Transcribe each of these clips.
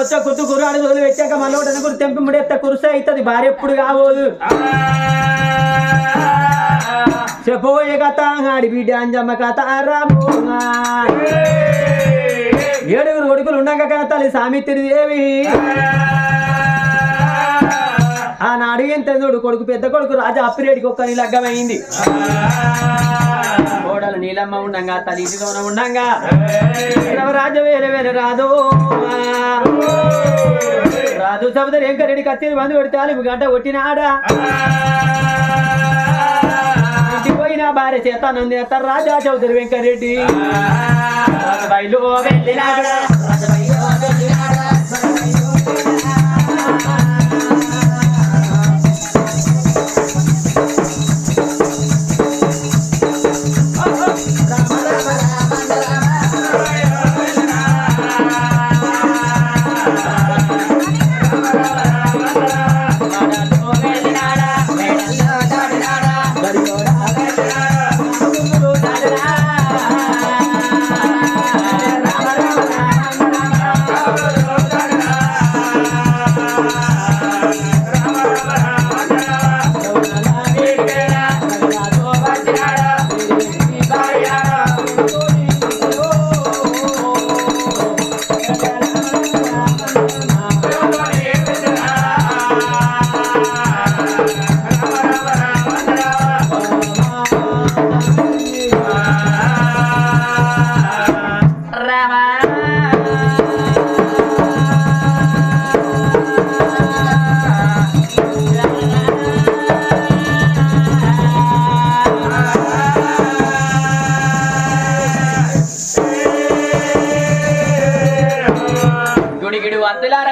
వచ్చా కుట్టు కుర్రాడు రోజులు పెట్టాక మళ్ళీ ఒకటి అనుకుని తెంపి కురుస అవుతుంది. భార్య ఎప్పుడు కావోదు చెప్పబోయే కథ? ఆడి బిడ్డ అంజమ్మ కథ. రాము ఏడుగురు కొడుకులు ఉండగా కదా తల్లి సామిత్రి దేవి ఆనాడు ఏం చూడు కొడుకు పెద్ద కొడుకు రాజా అప్పిరేడికి ఒక్క లగ్గమైంది కోడలు నీలమ్మ ఉండంగా తల్లి దూరం ఉండంగా. రాజ వేరే వేరే రాదు. రాజు సముద్రం ఏం కరెడి కత్తిని మంది పెడితే అలిపు గంట కొట్టినాడా? పోయిన భార్య చేత నంది రాజా చౌదరి వెంకరెడ్డి బయలు వెళ్ళినాడా?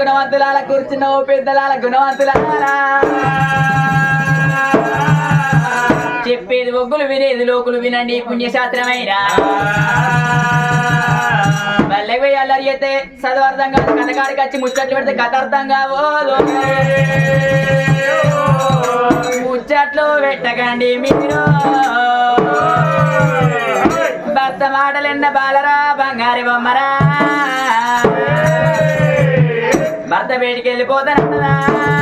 గుణవంతులాల కూర్చున్న ఓ పెద్దలాల గుణవంతులారా. చెప్పేది ఒగ్గులు వినేది లోకులు వినండి పుణ్యశాస్త్రమైన. మళ్ళీ అల్లరి అయితే చదవార్థం కాదు కథకాడికి వచ్చి ముచ్చట్లు పెడితే కథ అర్థం కావోదు ముచ్చట్లు పెట్టకండి మీరు భర్త మాటలెన్న బాలరా బంగారు బొమ్మరా. వేడికి బయటికి వెళ్ళిపోతానన్నదా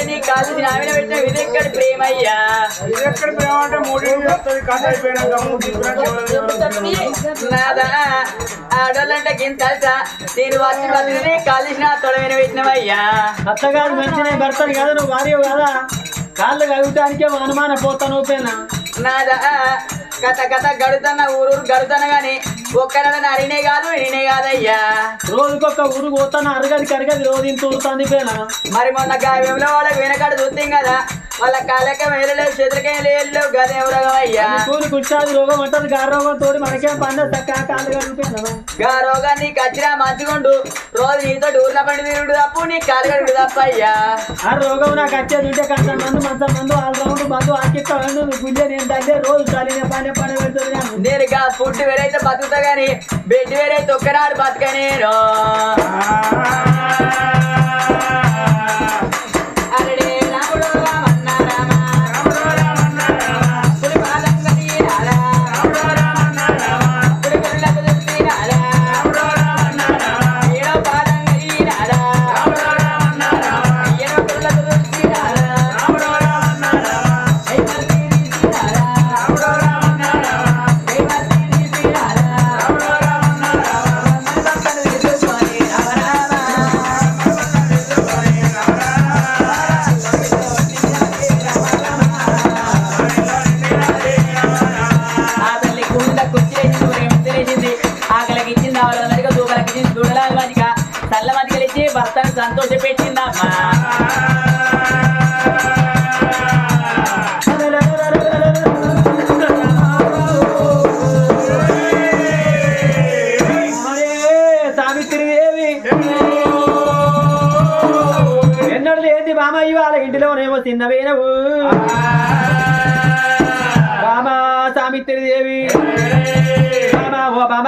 వంతులు నీ నామిన పెట్టిన విధెక్కడి ప్రేమయ్యా. ఎక్కడ ప్రేమ అంటే మూడు నాదా ఆడోళ్ళంటే గింతలుసా నేను వచ్చి వంతుని కాలిసిన పెట్టినవయ్యా. అత్తగారు మంచినే భర్తని కదా నువ్వు భార్య కదా? కాళ్ళు కలుగుతానికే అనుమాన పోతాను ఊపేనా నాదా కథ కథ గడుతున్న ఊరు గడుతున్న గాని ఒక్కనడ నరినే కాదు ఇనే కాదయ్యా. రోజుకొక ఊరు పోతాను అరగది కరగది రోజు ఇంత మరి మొన్న గావ్యంలో వాళ్ళకి వెనకాడ చూస్తాం కదా వాళ్ళ కాలక వేలలేవు చేతులకేం లేవు గదే ఉరగమయ్యా కూలి కుర్చాది రోగం అంటది గారు రోగం తోడి మనకేం పండ చక్క కాళ్ళు కలుగుతాను గా రోగాన్ని నీకు వచ్చినా మంచిగుండు. రోజు నీతో ఊర్ల పండి తిరుగుడు తప్పు నీ తప్ప అయ్యా. ఆ రోగం నాకు వచ్చేది ఉంటే కంట మందు మంచం మందు ఆల్ రౌండ్ మందు ఆకిక్క గుండె నేను తగ్గే రోజు చలినే పని పని పెడుతుంది కానీ. నేను గా ఫుడ్ వేరైతే బతుకుతా గాని బెడ్ వేరైతే ఒక్కనాడు బతుక బామ ఇవాళ ఇంటిలోనేమో చిన్నవేనవు బామ సావిత్రి దేవి. బామ ఓ బామ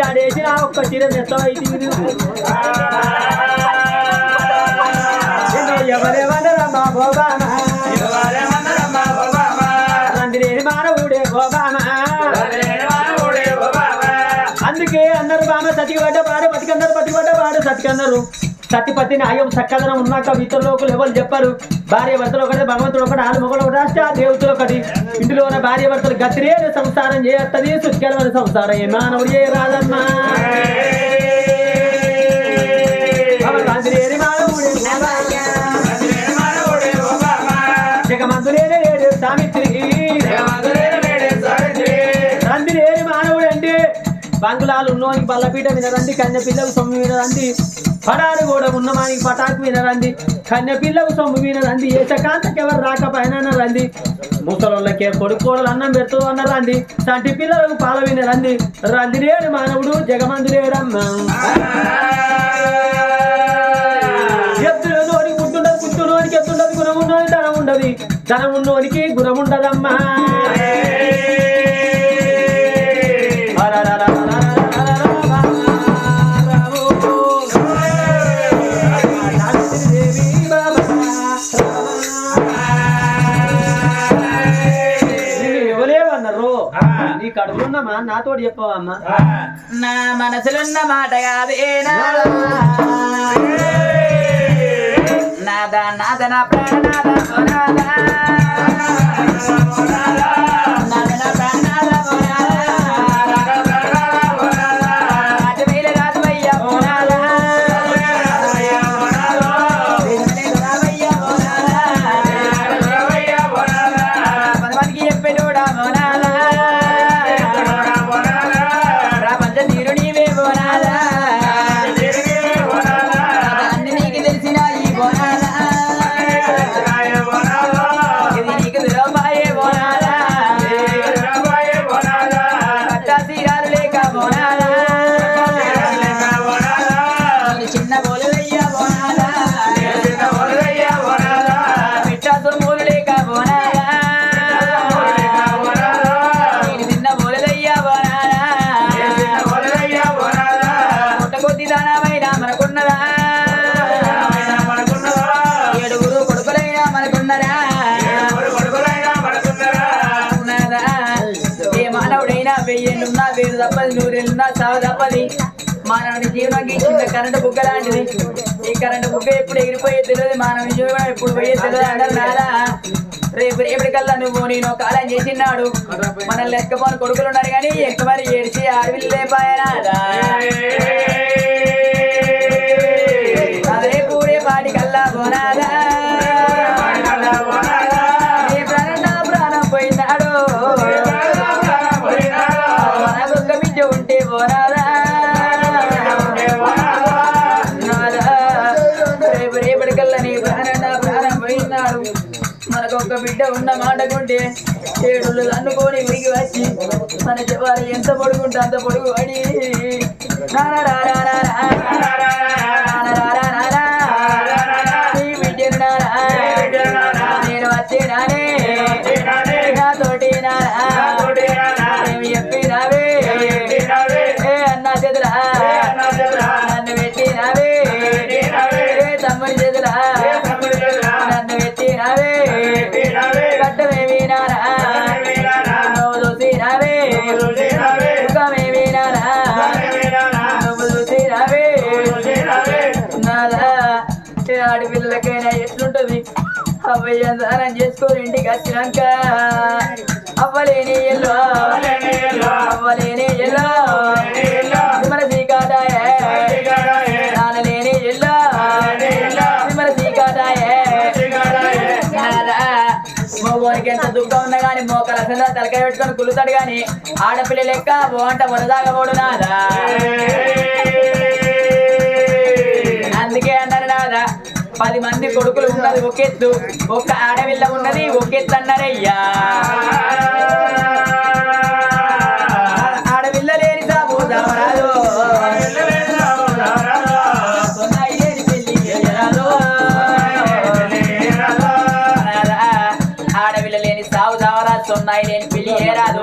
కాల తెచ్చాడేసి నా ఒక్క చీర బోబామా? మానవుడే బోబామా. అందుకే అందరు బామ సతికి పాడు బతికందరు బతికి పాడు సతికన్నారు సతిపతి న్యాయం సక్కదనం ఉన్నాక ఇతరులోకులు ఎవరు చెప్పరు. భార్య భర్తలు ఒకటి భగవంతుడు ఒకటి ఆలు మొగలు ఒకటి రాష్ట్ర దేవతలు ఒకటి. ఇంటిలో ఉన్న భార్య భర్తలు గతిరే సంసారం చేయత్తది సుఖకరమైన సంసారం ఏ మానవుడు ఏ రాదమ్మా. నందిరేని మానవుడే. జగమంతులేనే లేడు మానవుడు అంటే. బంగుళాలు ఉన్నోనికి బల్లపీట వినరండి కన్య పిల్లకు సొమ్ము పడారు కూడా ఉన్నవానికి పటాకు వినరండి కన్య పిల్లకు సొమ్ము వినరండి ఏ చకాంతకి ఎవరు రాకపోయినా రండి ముసలోళ్ళకే కొడుకోడలు అన్నం పెడుతూ అన్నారండి సంటి పిల్లలకు పాల వినరండి రందిరేడు మానవుడు జగమందులేడమ్మా ఎద్దులు నోడి పుట్టుండదు పుట్టు నోడికి ఎత్తుండదు గుణం ఉన్నది ధనం ఉండదు ధనం ఉన్నోడికి గుణం కడుపులున్నామా నాతోటి చెప్పవమ్మా. నా మనసులున్న మాట కాదేనా నాదా నాద నా నాదా. నాద వెయ్యేళ్ళున్నా నూరెళ్ళినా తప్పది నూరేళ్ళున్నా సాగు తప్పది మానవుడి జీవనం చిన్న కరెంటు బుగ్గ లాంటిది ఈ కరెంటు బుగ్గ ఎప్పుడు ఎగిరిపోయే తెలియదు మానవుని జీవనం ఎప్పుడు పోయే తెలియదు అంటారు నాదా రేపు రేపటికల్లా నువ్వు నేను కాలం చేసినాడు మనల్ని లెక్కపోని కొడుకులు ఉన్నారు కానీ ఎక్కువ మరి ఏడిచి అడవిలు లేపాయనాదా ఉన్న మాటకుంటే ఏడులు అనుకోని ఉరికి వచ్చి మన చెవారు ఎంత పొడుగుంటే అంత పొడుగు పడి నీ అవ్వయ్య దానం చేసుకొని ఇంటికి వచ్చినాక అవ్వలేని ఎల్లో. అవ్వలేని ఎల్లో. మన సీకాటాయే నానలేని ఎల్లో. మన సీకాటాయే మగవానికి ఎంత దుఃఖం ఉన్నా గాని మోకల అసలు తలకాయ పెట్టుకొని కులుతాడు గాని ఆడపిల్ల లెక్క వంట వరదాగబోడు నాదా. అందుకే అన్నారు నాదా. పది మంది కొడుకులు ఉన్నది ఒకెత్తు ఒక ఆడపిల్ల ఉన్నది ఒకెత్తు అన్నారయ్యా. ఆడపిల్ల లేని సాబు దామరాదు సొన్నాయి లేని పెళ్ళి చేయరాదు. ఆడపిల్ల లేని సాగు దావరా సొన్నాయి లేని పెళ్ళి ఏరాదు.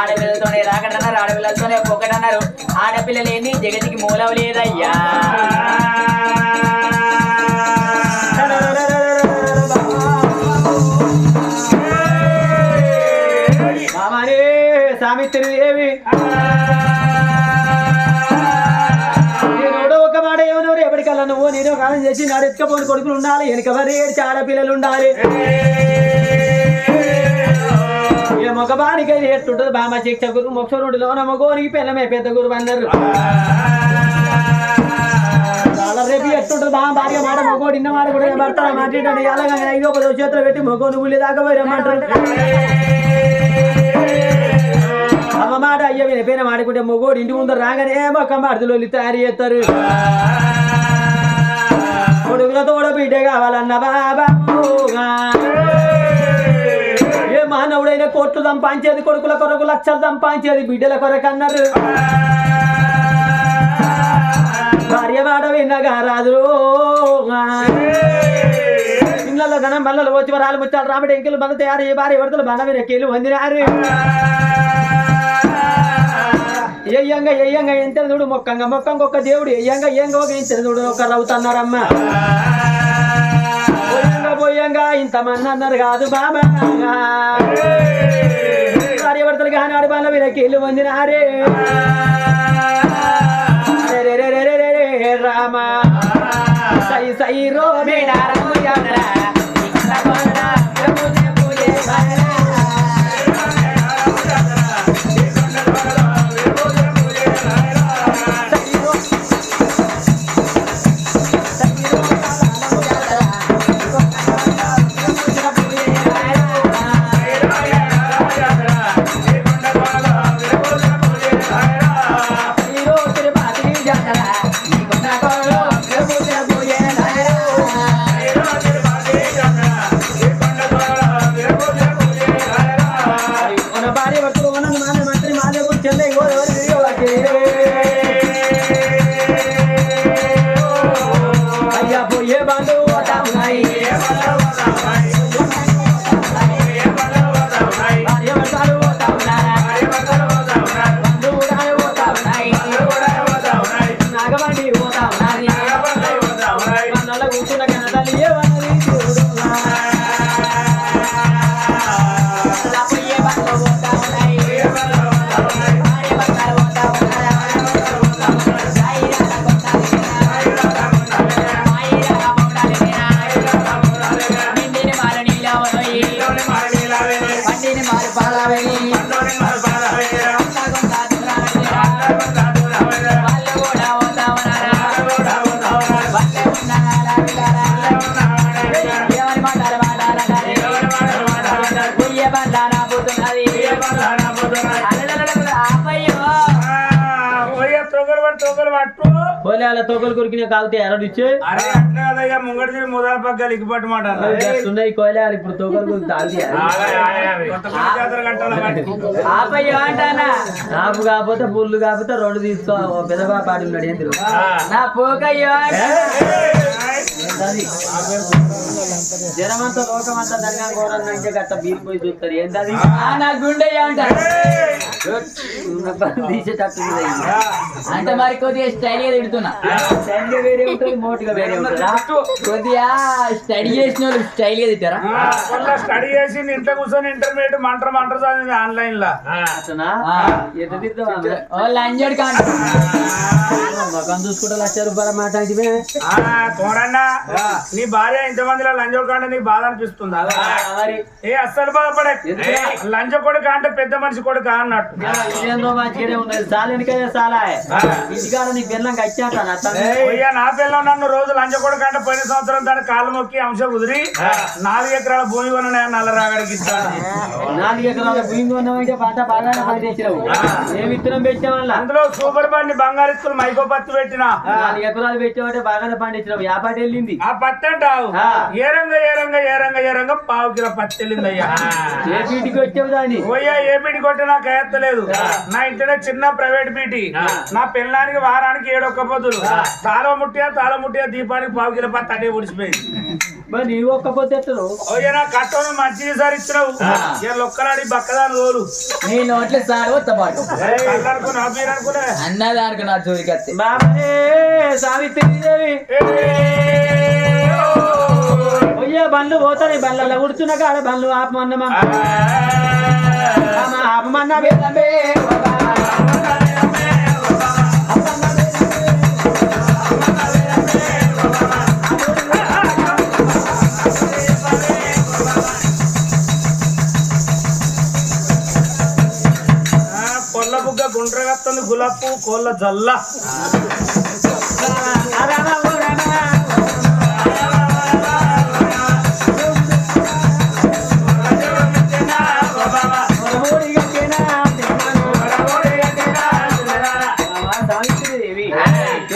ఆడపిల్లలతోనే రాకడన్నారు ఆడపిల్లలతోనే పొక్కడన్నారు ఆడపిల్ల లేని జగతికి మూలం లేదయ్యా. నువ్వు చేసి నాడు ఎత్తుకపోని కొడుకులు ఉండాలి. వెనుక మరి ఏడ్చి ఆడపిల్లలు ఉండాలి. ఏ మగబానికి ఎట్టుంటది బామ శిక్ష గురు మొక్షరుడిలో నమ్మగోనికి పిల్లమే పెద్ద గురువు అన్నారు రేపు ఎట్టుంటది బామ భార్య మాట మగోడు ఇన్న మాట కూడా భర్త మాట్లాడాడు అలాగే ఐదో పదో చేతులు పెట్టి మగోని నువ్వు దాకా పోయి రమ్మంటారు అమ్మ మాట అయ్య వినిపోయిన మాడుకుంటే మగోడు ఇంటి ముందు రాగానే మొక్క మడుతులు తయారు చేస్తారు. కొడుకులతో కూడా బిడ్డ కావాలన్న బాబా ఏ మానవుడైన కోట్లు సంపాదించేది కొడుకుల కొరకు లక్షలు సంపాదించేది బిడ్డల కొరకు అన్నారు. భార్య మాట విన్నగా రాదు ఇళ్ళలో ధనం బల్లలు వచ్చి వరాలు ముచ్చాలు రాబడి ఎంకిలు బంద తయారు ఈ భార్య వరదలు బండ మీద కీలు వందినారు. ఎయ్యంగా ఏయంగా ఎంత చూడు మొక్కంగా మొక్కంగా ఒక దేవుడు ఎయ్యంగా ఏంగా ఒక ఇంత చూడు ఒక రవుతున్నారమ్మ పోయంగా పోయంగా ఇంతమంది అన్నారు కాదు బాబా. భార్యభర్తలు కానీ ఆడి బాల మీద కీళ్ళు వందినారే రే రే రే రే రే రే రామా. సై సై రో మేడారా కూర్చున్న కనతల్లి తొగలు పట్టు తొగలు పట్టు కొరికిన అరే అట్లా ముంగడి తిరిగి ముదాల ఉన్నాయి కోయలేరు ఇప్పుడు కొరికి తాగితే. ఆపయ్యో అంటానా నాకు కాకపోతే పుల్లు కాకపోతే రెండు తీసుకో ఓ పెద్దబా పాడి ఉన్నాడు ఏంటి. నా పోకయ్యో జనమంతా లోకమంతా దంగా కోరన్నంటే గట్ట బీరిపోయి చూస్తారు. ఏంటది? నా గుండె అంటారు! తీసేటట్టుంది అంటే మరి కొద్దిగా స్టడీ తిడుతున్నా. స్టైల్ వేరే ఉంటుంది మోటుగా వేరే ఉంటుందా? కొద్దిగా స్టడీ చేసిన వాళ్ళు స్టైల్గా తిట్టారా స్టడీ చేసి ఇంట్లో కూర్చొని ఇంటర్మీడియట్ మంటర్ మంటర్ చదివింది ఆన్లైన్లో అతనా తిద్దాం వాళ్ళు అంజాడు కాంట మొఖం చూసుకుంటే లక్ష రూపాయల మాట ఇది ఆ, తోడన్నా నీ భార్య ఇంతమందిలో లంచం కంటే నీకు బాధ అనిపిస్తుందా? మరి. ఏ అస్సలు బాధపడే. లంచ కొడుక అంటే పెద్ద మనిషి కొడుక అన్నట్టు. ఇదేందో మంచిగానే ఉన్నది. చాలా ఎనికైనా చాలా ఇంటికాడ నీకు బెల్లం కచ్చాట నా నా పిల్ల నన్ను రోజు లంచ కొడుక అంటే పోయిన సంవత్సరం దాని కాలు మొక్కి అంశం కుదిరి నాలుగు ఎకరాల భూమి కొన నల్ల రాగడికి ఇస్తాను. నాలుగు ఎకరాల భూమి కొన్నామంటే పంట బాగానే పండించినావు ఏ విత్తనం పెట్టాం వల్ల అందులో సూపర్ బండి బంగారు ఇస్తులు మైకో పత్తి పెట్టిన? నాలుగు ఎకరాలు పెట్టామంటే బాగానే పండించినావు. యాపాటి వెళ్ళింది. ఆ పత్తి అంటావు. ఏ రంగ ఏ రంగ ఏ రంగ ఏ రంగ పావు కిలో పత్తి వెళ్ళిందయ్యా ఏ బీటికి వచ్చావు దాన్ని? పోయా ఏ బీటి కొట్టి నాకు ఎత్తలేదు నా ఇంటిలో చిన్న ప్రైవేట్ బీటి నా పిల్లానికి వారానికి ఏడొక్క పొద్దులు. తాళ ముట్టియా తాళ ముట్టియా దీపానికి పావు కిలో పత్తి అటే ఉడిచిపోయింది మరి నీవు ఒక్క పొద్దు ఎత్తరు కట్టను సార్ ఇచ్చినావు. ఇక లొక్కలాడి బక్కదాని రోజు నీ నోట్ల సార్ పాటు. పేరు అనుకునే అన్నదానికి నా వస్తే. బాబరే సావిత్రి దేవి. పోయే బండ్లు పోతాయి బండ్లలో ఉడుతున్న కాడ బండ్లు ఆపమన్నమా? ఆపమన్నా గులప్పు కోళ్ళ జల్ల.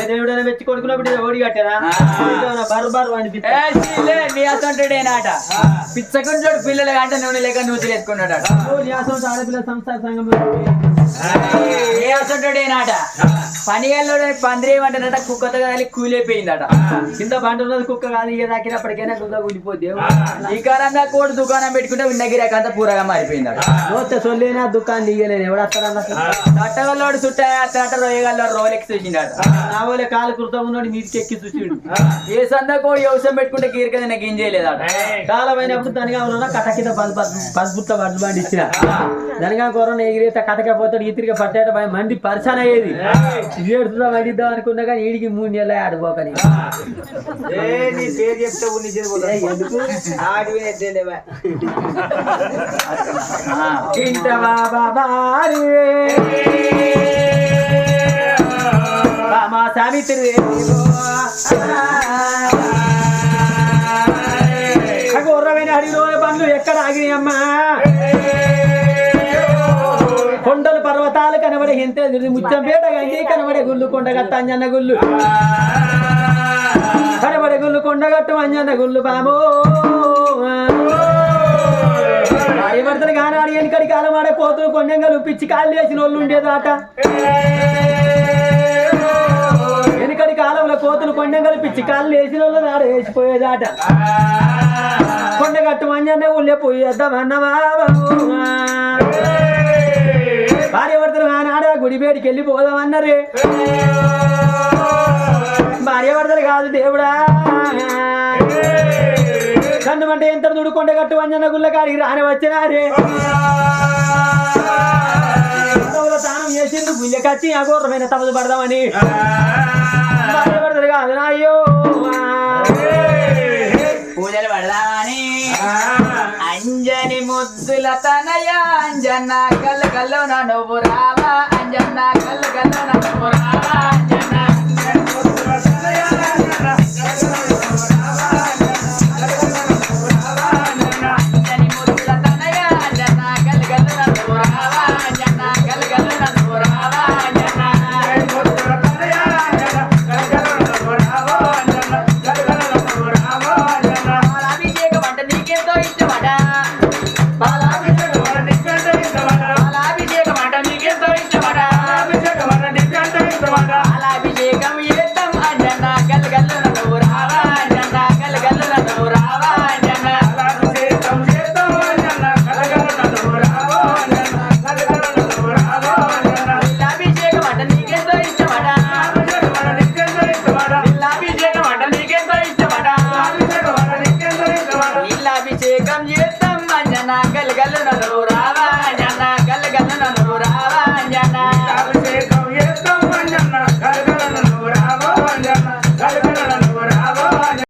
దేవుడైనా మెచ్చి కొడుకున్నప్పుడు ఓడి పిచ్చకుంటాడు పిల్లలు అంటే నూనె లేక నూతులు వేసుకున్నాడు ఆడపిల్ల సంస్థ సంఘంలో ఏ అసంటుడే నాట పనిగల్లో పందిరి ఏమంటారట కుక్కతో కలిసి కూలిపోయిందట కింద బండ ఉన్నది కుక్క కాదు ఇక దాకినప్పటికైనా గుంద కూలిపోద్ది ఈ కాలంగా కోడి దుకాణం పెట్టుకుంటే విన్నగిరాక అంతా పూరగా మారిపోయిందట. నోతే సొల్లేనా దుకాణం దిగలేను ఎవడస్తాడన్న తట్టగల్లోడు చుట్ట తట్ట రొయ్యగల్లోడు రోలెక్స్ చూసిండట. నా వాళ్ళ కాలు కృతం ఉన్నాడు మీదికి ఎక్కి చూసిండు. ఏ సంద కోడి వ్యవసాయం పెట్టుకుంటే కీరక నాకు ఏం చేయలేదట. కాలమైనప్పుడు దానిగా ఉన్న కట్ట కింద పసుపుత్త వడ్లు బండి ఇచ్చిన. దానిగా కొరన ఎగిరిత కథకపోతాడు ఈతిరిగా పట్టాట భయం మంది పరిచయం అయ్యేది. ఎడుతుందా వండిద్దాం అనుకున్నా కానీ ఈడికి మూడు నెలలు ఆడుకోకని. నీ పేరు చెప్తే ఏ, ఎందుకు? ఇంత బాబా. మా బండ్లు ఎక్కడ ఆగినాయమ్మా? పర్వతాలు కనబడే ఇంతే ముచ్చం పేట గండి కనబడే గుళ్ళు కొండగట్ట అంజన్న గుళ్ళు. కనబడే గుళ్ళు కొండగట్టు అంజన్న గుళ్ళు బాబో. భార్యభర్తలు కానాడు వెనుకడి కాలం ఆడే కోతులు కొండంగా పిచ్చి కాళ్ళు వేసిన వాళ్ళు ఉండేదాట. వెనుకడి కాలంలో కోతులు కొండంగలు పిచ్చి కాళ్ళు వేసిన వాళ్ళు నాడు వేసిపోయేదాట. కొండగట్టు మంజన్న ఊళ్ళే పోయేద్దామన్నమా ఆనాడ వెళ్ళిపోదాం అన్నారు. వెళ్ళిపోదామన్నరే భార్యభర్తలు కాదు దేవుడా. కన్నుమంటే ఎంత దుడు కట్టు వంజన గుళ్ళ కాడికి రాని వచ్చినారే. పదవుల తానం చేసిండు గుళ్ళకచ్చి అఘోరమైన తమదు పడదామని. భార్యభర్తలు కాదు అయ్యో పూజలు పడదామని. అంజని ముద్దుల తనయ అంజన్న కళ్ళు కళ్ళు నా నువ్వు రావా. అంజన్న కళ్ళు కళ్ళు